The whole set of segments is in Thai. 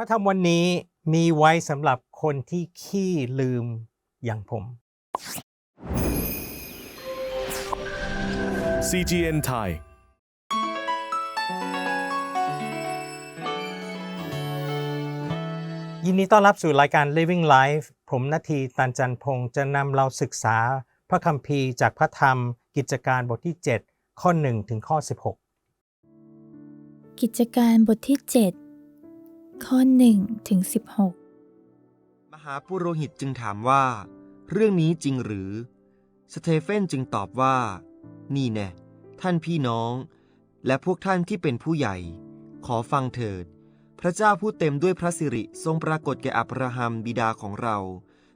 ระธรรมวันนี้มีไว้สำหรับคนที่ขี้ลืมอย่างผม CGN Thai ยินดีต้อนรับสู่รายการ Living Life ผมนาทีตันจันพงศ์จะนำเราศึกษาพระคัมภีร์จากพระธรรม กิจการบทที่ 7 ข้อ 1 ถึงข้อ 16 กิจการบทที่ 7 ข้อ1ถึง16 มหาปุโรหิตจึงถามว่า เรื่องนี้จริงหรือ สเตเฟนจึงตอบว่า นี่แน่ท่านพี่น้อง และพวกท่านที่เป็นผู้ใหญ่ ขอฟังเถิด พระเจ้าผู้เต็มด้วยพระสิริทรงปรากฏแก่อับราฮัมบิดาของเรา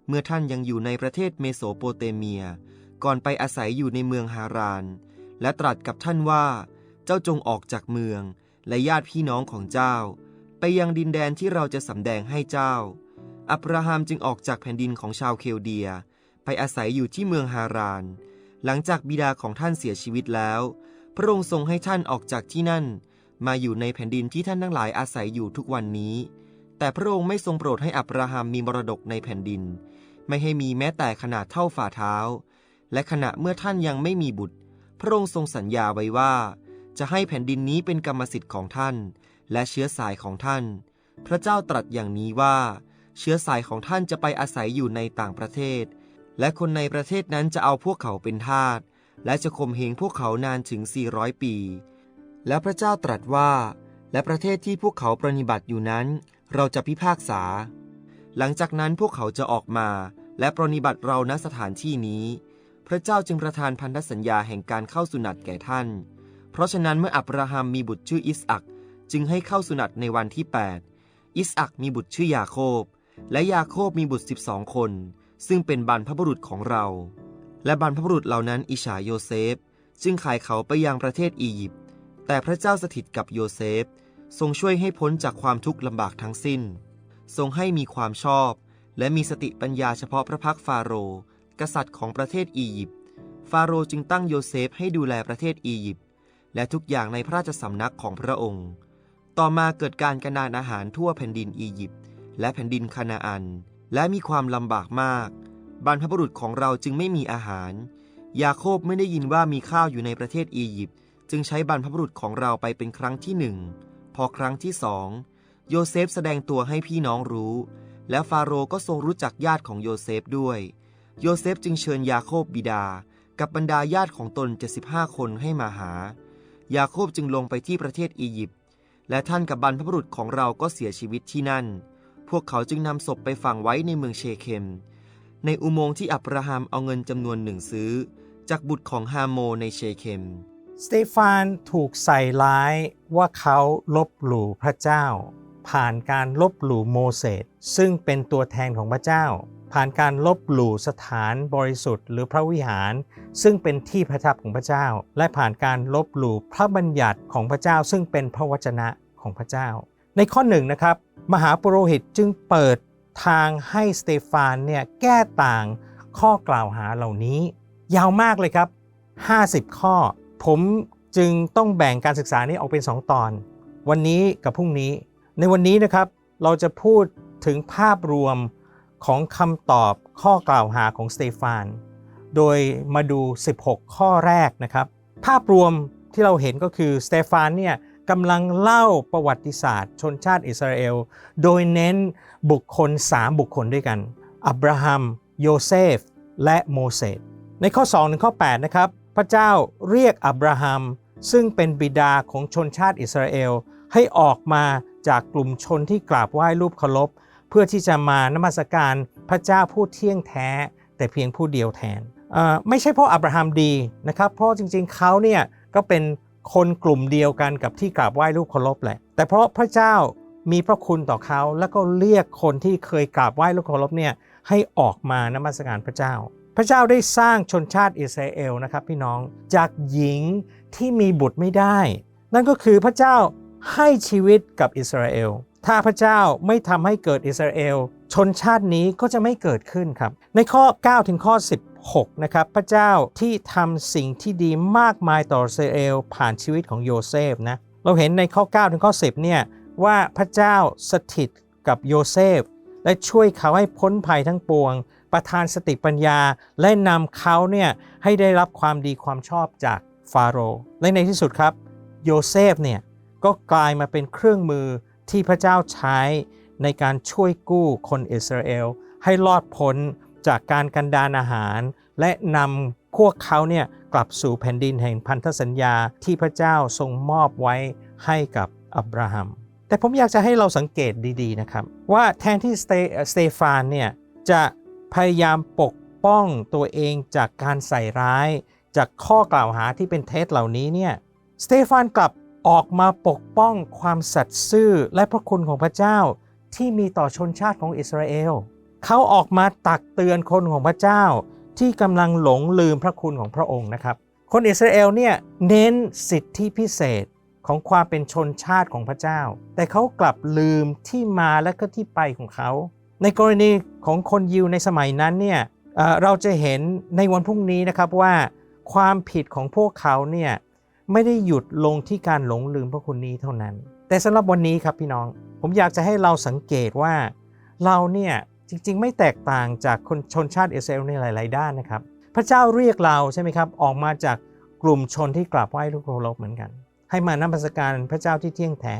เมื่อท่านยังอยู่ในประเทศเมโสโปเตเมีย ก่อนไปอาศัยอยู่ในเมืองฮาราน และตรัสกับท่านว่า เจ้าจงออกจากเมือง และญาติพี่น้องของเจ้า ไปยังดินแดนที่เราจะสำแดงให้เจ้า อับราฮัมจึงออกจากแผ่นดินของชาวเคลเดีย ไปอาศัยอยู่ที่เมืองฮาราน หลังจากบิดาของท่านเสียชีวิตแล้ว พระองค์ทรงให้ท่านออกจากที่นั่น มาอยู่ในแผ่นดินที่ท่านทั้งหลายอาศัยอยู่ทุกวันนี้ แต่พระองค์ไม่ทรงโปรดให้อับราฮัมมีมรดกในแผ่นดิน ไม่ให้มีแม้แต่ขนาดเท่าฝ่าเท้า และขณะเมื่อท่านยังไม่มีบุตร พระองค์ทรงสัญญาไว้ว่า จะให้แผ่นดินนี้เป็นกรรมสิทธิ์ของท่าน และเชื้อสายของท่าน พระเจ้าตรัสอย่างนี้ว่า เชื้อสายของท่านจะไปอาศัยอยู่ในต่างประเทศ และคนในประเทศนั้นจะเอาพวกเขาเป็นทาส และจะข่มเหงพวกเขานานถึง 400 ปี แล้วพระเจ้าตรัสว่า และประเทศที่พวกเขาปรนิบัติอยู่นั้น เราจะพิพากษา หลังจากนั้นพวกเขาจะออกมา และปรนนิบัติเราณสถานที่นี้ พระเจ้าจึงประทานพันธสัญญาแห่งการเข้าสุนัตแก่ท่าน เพราะฉะนั้นเมื่ออับราฮัมมีบุตรชื่ออิสอัก จึงให้เข้าสุนัตในวันที่ 8 อิสอักมีบุตรชื่อยาโคบ และยาโคบมีบุตร 12 คน ซึ่งเป็นบรรพบุรุษของเรา และบรรพบุรุษเหล่านั้นอิฉาโยเซฟ จึงขายเขาไปยังประเทศอียิปต์แต่พระเจ้าสถิตกับโยเซฟ ทรงช่วยให้พ้นจากความทุกข์ลำบากทั้งสิ้น ทรงให้มีความชอบ และมีสติปัญญาเฉพาะพระพักฟาโรห์กษัตริย์ของประเทศอียิปต์ฟาโรห์จึงตั้งโยเซฟให้ดูแลประเทศอียิปต์และทุกอย่างในพระราชสำนักของพระองค์ ต่อมาเกิดการกระนานอาหารทั่วแผ่นดินอียิปต์และแผ่นดินคานาอัน และมีความลำบากมาก บรรพบุรุษของเราจึงไม่มีอาหาร ยาโคบไม่ได้ยินว่ามีข้าวอยู่ในประเทศอียิปต์จึงใช้บรรพบุรุษของเราไปเป็นครั้งที่หนึ่ง พอครั้งที่สองโยเซฟแสดงตัวให้พี่น้องรู้ และฟาโรก็ทรงรู้จักญาติของโยเซฟด้วย โยเซฟจึงเชิญยาโคบบิดา กับบรรดาญาติของตน 75 คนให้มาหา ยาโคบจึงลงไปที่ประเทศอียิปต์ และท่านกับบรรพบุรุษของเราก็เสียชีวิตที่นั่น พวกเขาจึงนำศพไปฝังไว้ในเมืองเชเคม ในอุโมงค์ที่อับราฮัมเอาเงินจำนวนหนึ่งซื้อ จากบุตรของฮาโมในเชเคม สเตฟานถูกใส่ร้ายว่าเขาลบหลู่พระเจ้า ผ่านการลบหลู่โมเสสซึ่งเป็นตัวแทนของพระเจ้า ผ่านการลบหลู่สถานบริสุทธิ์หรือพระวิหาร ซึ่งเป็นที่ประทับของพระเจ้า และผ่านการลบหลู่พระบัญญัติของพระเจ้า ซึ่งเป็นพระวจนะของพระเจ้า ในข้อหนึ่งนะครับ มหาปุโรหิตจึงเปิดทางให้สเตฟานเนี่ยแก้ต่างข้อกล่าวหาเหล่านี้ ยาวมากเลยครับ 50 ข้อ ผมจึงต้องแบ่งการศึกษานี้ออกเป็น 2 ตอน วันนี้กับพรุ่งนี้ ในวันนี้นะครับเราจะพูดถึงภาพรวม ของคำตอบข้อกล่าวหาของสเตฟาน โดยมาดู 16 ข้อแรกนะครับ ภาพรวมที่เราเห็นก็คือสเตฟานเนี่ยกำลังเล่าประวัติศาสตร์ ชนชาติอิสราเอล โดยเน้นบุคคล 3 บุคคลด้วยกัน อับราฮัม โยเซฟ และโมเสส ในข้อ 2 ถึงข้อ 8 นะครับ พระเจ้าเรียกอับราฮัม ซึ่งเป็นบิดาของชนชาติอิสราเอล ให้ออกมาจากกลุ่มชนที่กราบไหว้รูปเคารพ พื่อที่จะมานมัสการพระเจ้าผู้เที่ยงแท้ แต่เพียงผู้เดียวแทนไม่ใช่เพราะอับราฮัมดีนะครับ เพราะจริงๆเขาเนี่ยก็เป็นคนกลุ่มเดียวกันกับที่กราบไหว้รูปเคารพแหละ แต่เพราะพระเจ้ามีพระคุณต่อเขาแล้วก็เรียกคนที่เคยกราบไหว้รูปเคารพเนี่ยให้ออกมานมัสการพระเจ้า พระเจ้าได้สร้างชนชาติอิสราเอลนะครับพี่น้องจากหญิงที่มีบุตรไม่ได้ นั่นก็คือพระเจ้าให้ชีวิตกับอิสราเอล ถ้าพระเจ้าไม่ทำให้เกิดอิสราเอล ชนชาตินี้ก็จะไม่เกิดขึ้นครับ ในข้อ 9 ถึงข้อ 16 นะครับ พระเจ้าที่ทำสิ่งที่ดีมากมายต่ออิสราเอล ผ่านชีวิตของโยเซฟนะ เราเห็นในข้อ 9 ถึงข้อ 10 เนี่ยว่าพระเจ้าสถิตกับโยเซฟ และช่วยเขาให้พ้นภัยทั้งปวง ประทานสติปัญญา และนำเขาเนี่ยให้ได้รับความดีความชอบจากฟาโรห์และในที่สุดครับ โยเซฟเนี่ยก็กลายมาเป็นเครื่องมือ ที่พระเจ้าใช้ในการช่วยกู้คนอิสราเอลให้รอดพ้นจากการกันดานอาหาร และนำพวกเขาเนี่ยกลับสู่แผ่นดินแห่งพันธสัญญาที่พระเจ้าทรงมอบไว้ให้กับอับราฮัม แต่ผมอยากจะให้เราสังเกตดีๆนะครับ ว่าแทนที่สเตสเตฟานเนี่ยจะพยายามปกป้องตัวเองจากการใส่ร้าย จากข้อกล่าวหาที่เป็นเท็จเหล่านี้เนี่ยสเตฟานกลับ ออกมาปกป้องความสัตย์ซื่อและพระคุณของพระเจ้าที่มีต่อชนชาติของอิสราเอล เขาออกมาตักเตือนคนของพระเจ้าที่กำลังหลงลืมพระคุณของพระองค์นะครับ คนอิสราเอลเนี่ยเน้นสิทธิพิเศษของความเป็นชนชาติของพระเจ้า แต่เขากลับลืมที่มาและก็ที่ไปของเขา ในกรณีของคนยิวในสมัยนั้นเนี่ยเอ่อเราจะเห็นในวันพรุ่งนี้นะครับว่าความผิดของพวกเขาเนี่ย ไม่ได้หยุดลงที่การหลงลืมพระคุณนี้เท่านั้น แต่สำหรับวันนี้ครับพี่น้อง ผมอยากจะให้เราสังเกตว่าเราเนี่ยจริงๆ ไม่แตกต่างจากคนชนชาติเอเอลในหลาย ๆ ด้านนะครับ พระเจ้าเรียกเราใช่ไหมครับ ออกมาจากกลุ่มชนที่กราบไหว้ลูกเคารพเหมือนกัน ให้มานมัสการพระเจ้าที่เที่ยงแท้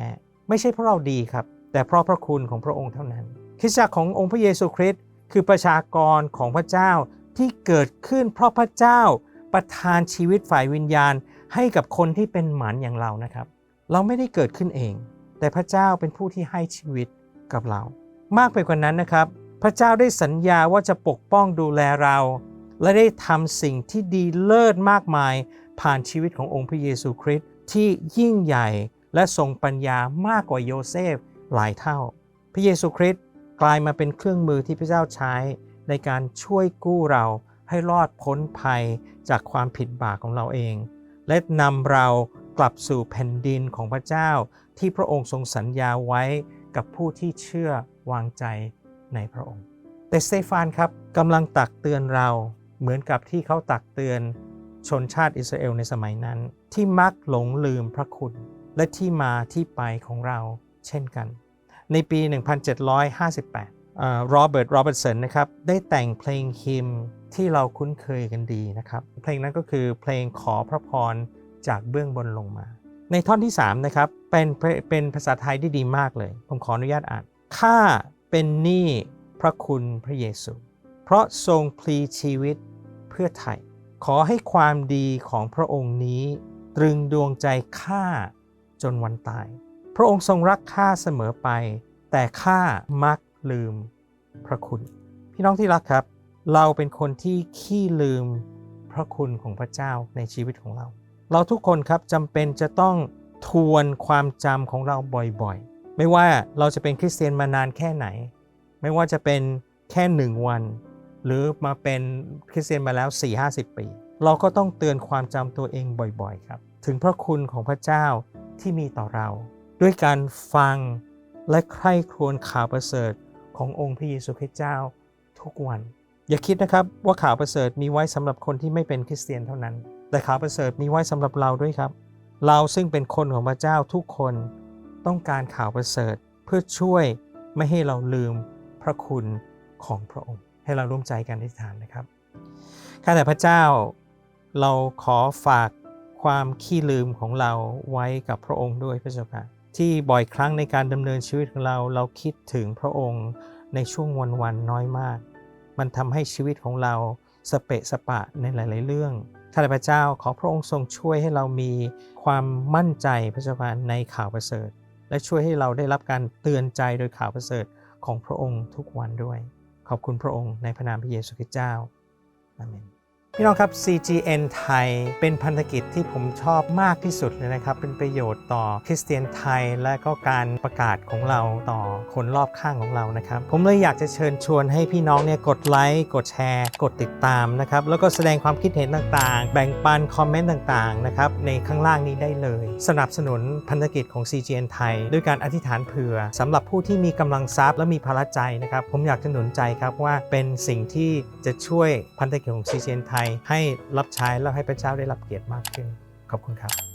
ไม่ใช่เพราะเราดีครับ แต่เพราะพระคุณของพระองค์เท่านั้นคริสตจักรขององค์พระเยซูคริสต์คือประชากรของพระเจ้าที่เกิดขึ้นเพราะพระเจ้าประทานชีวิตฝ่ายวิญญาณ ให้กับคนที่เป็นหมันอย่างเรานะครับ เราไม่ได้เกิดขึ้นเอง แต่พระเจ้าเป็นผู้ที่ให้ชีวิตกับเรา มากไปกว่านั้นนะครับ พระเจ้าได้สัญญาว่าจะปกป้องดูแลเรา และได้ทำสิ่งที่ดีเลิศมากมาย ผ่านชีวิตขององค์พระเยซูคริสต์ที่ยิ่งใหญ่และทรงปัญญามากกว่าโยเซฟหลายเท่า พระเยซูคริสต์กลายมาเป็นเครื่องมือที่พระเจ้าใช้ในการช่วยกู้เราให้รอดพ้นภัยจากความผิดบาปของเราเอง และนำเรากลับสู่แผ่นดินของพระเจ้า ที่พระองค์ทรงสัญญาไว้กับผู้ที่เชื่อวางใจในพระองค์ แต่สเตฟานครับกำลังตักเตือนเราเหมือนกับที่เขาตักเตือนชนชาติอิสราเอลในสมัยนั้น ที่มักหลงลืมพระคุณ และที่มาที่ไปของเราเช่นกัน ในปี 1758 โรเบิร์ตโรเบิร์ตสันนะครับได้แต่งเพลงฮิมที่เราคุ้นเคยกันดีนะครับ เพลงนั้นก็คือเพลงขอพระพรจากเบื้องบนลงมา ในท่อนที่3นะครับเป็นเป็นภาษาไทยที่ดีมากเลย ผมขออนุญาตอ่านข้าเป็นหนี้พระคุณพระเยซู เพราะทรงพลีชีวิตเพื่อไทย ขอให้ความดีของพระองค์นี้ ตรึงดวงใจข้าจนวันตาย พระองค์ทรงรักข้าเสมอไป แต่ข้ามัก ลืมพระคุณ พี่น้องที่รักครับ เราเป็นคนที่ขี้ลืมพระคุณของพระเจ้าในชีวิตของเรา เราทุกคนครับจำเป็นจะต้องทวนความจำของเราบ่อยๆ ไม่ว่าเราจะเป็นคริสเตียนมานานแค่ไหน ไม่ว่าจะเป็นแค่หนึ่งวัน หรือมาเป็นคริสเตียนมาแล้ว 4-50 ปี เราก็ต้องเตือนความจำตัวเองบ่อยๆครับ ถึงพระคุณของพระเจ้าที่มีต่อเรา ด้วยการฟังและใคร่ครวญข่าวประเสริฐ ขององค์พระเยซูคริสต์เจ้าทุกวัน อย่าคิดนะครับว่าข่าวประเสริฐมีไว้สำหรับคนที่ไม่เป็นคริสเตียนเท่านั้น แต่ข่าวประเสริฐมีไว้สำหรับเราด้วยครับ เราซึ่งเป็นคนของพระเจ้าทุกคนต้องการข่าวประเสริฐเพื่อช่วยไม่ให้เราลืมพระคุณของพระองค์ ให้เราร่วมใจกันอธิษฐานนะครับข้าแต่พระเจ้าเราขอฝากความขี้ลืมของเราไว้กับพระองค์ด้วยพระเจ้าค่ะ ที่บ่อยครั้งในการดำเนินชีวิตของเราเราคิดถึงพระองค์ในช่วงวันวันๆน้อยมาก มันทำให้ชีวิตของเราสเปะสปะในหลาย ๆ เรื่องข้าแต่พระเจ้าขอพระองค์ทรงช่วยให้เรามีความมั่นใจพระเจ้าค่ะในข่าวประเสริฐ และช่วยให้เราได้รับการเตือนใจโดยข่าวประเสริฐของพระองค์ทุกวันด้วย ขอบคุณพระองค์ในพระนามพระเยซูคริสต์เจ้าอาเมน พี่น้องครับ CGN ไทยเป็นพันธกิจที่ผมชอบมากที่สุดเลยนะครับ เป็นประโยชน์ต่อคริสเตียนไทยและก็การประกาศของเราต่อคนรอบข้างของเรานะครับ ผมเลยอยากจะเชิญชวนให้พี่น้องเนี่ยกดไลค์กดแชร์ กดติดตามนะครับ แล้วก็แสดงความคิดเห็นต่างๆ แบ่งปันคอมเมนต์ต่างๆนะครับในข้างล่างนี้ได้เลย สนับสนุนพันธกิจของ CGN ไทยด้วยการอธิษฐานเผื่อสำหรับผู้ที่มีกำลังทรัพย์และมีภาระใจนะครับผมอยากจะหนุนใจครับว่าเป็นสิ่งที่จะช่วยพันธกิจของ CGN ไทยให้รับใช้และให้พระเจ้าได้รับเกียรติมากขึ้น ขอบคุณครับ